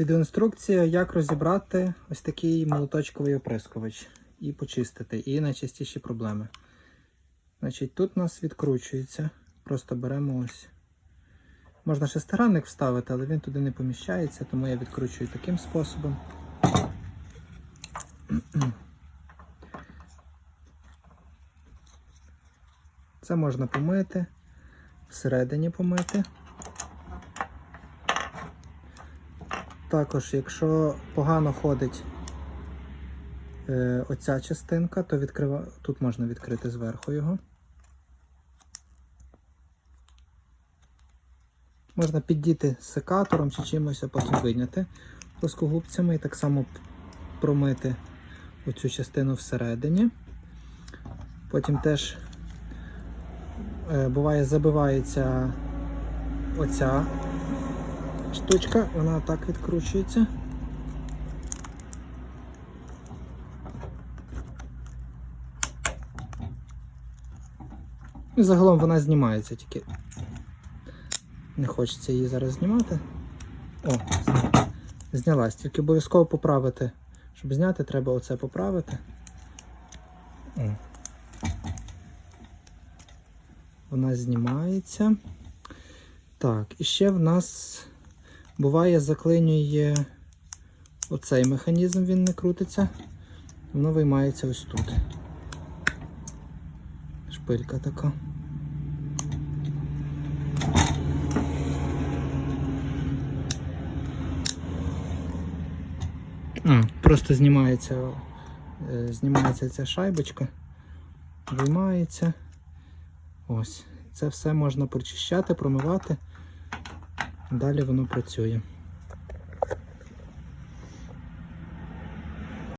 Відеоінструкція, як розібрати ось такий молоточковий оприскувач і почистити, і найчастіші проблеми. Значить, тут у нас відкручується. Просто беремо ось. Можна шестигранник вставити, але він туди не поміщається, тому я відкручую таким способом. Це можна помити, всередині помити. Також, якщо погано ходить е, оця частинка, то відкрива... тут можна відкрити зверху його. Можна піддіти секатором чи чимось, а потім вийняти плоскогубцями і так само промити оцю частину всередині. Потім теж е, буває забивається оця штучка, вона так відкручується. І загалом вона знімається, тільки не хочеться її зараз знімати. О, знялась. Тільки обов'язково поправити. Щоб зняти, треба оце поправити. Вона знімається. Так, і ще в нас буває заклинює оцей механізм, він не крутиться. Воно виймається ось тут. Шпилька така. А, просто знімається, е, знімається ця шайбочка, виймається. Ось. Це все можна прочищати, промивати. Далі воно працює.